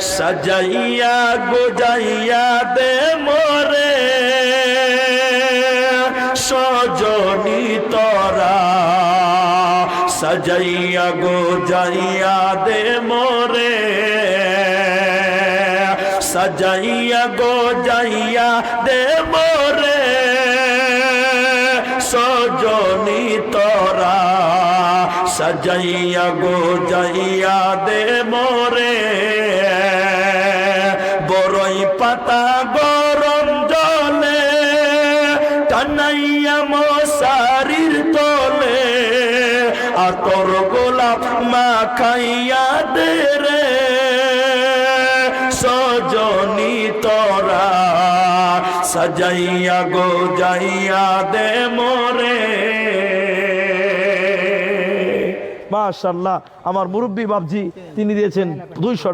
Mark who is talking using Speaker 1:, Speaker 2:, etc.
Speaker 1: সাজাইয়া গোজাইয়া দে মোরে। সজনি তরা সাজাইয়া গোজাইয়া দে মোরে। সাজাইয়া গোজাইয়া দে মোরে। সজনি তরা সাজাইয়া গোজাইয়া দে মোরে। পাতা গরম জলে, টানাইয়া মশারির তলে। আতর গোলাপ মাখাইয়া দে রে, সজনি তরা। সাজাইয়া গো, যাইয়া দে মোরে।
Speaker 2: মাশাল্লাহ, আমার মুরব্বী বাবজি তিনি দিয়েছেন দুইশো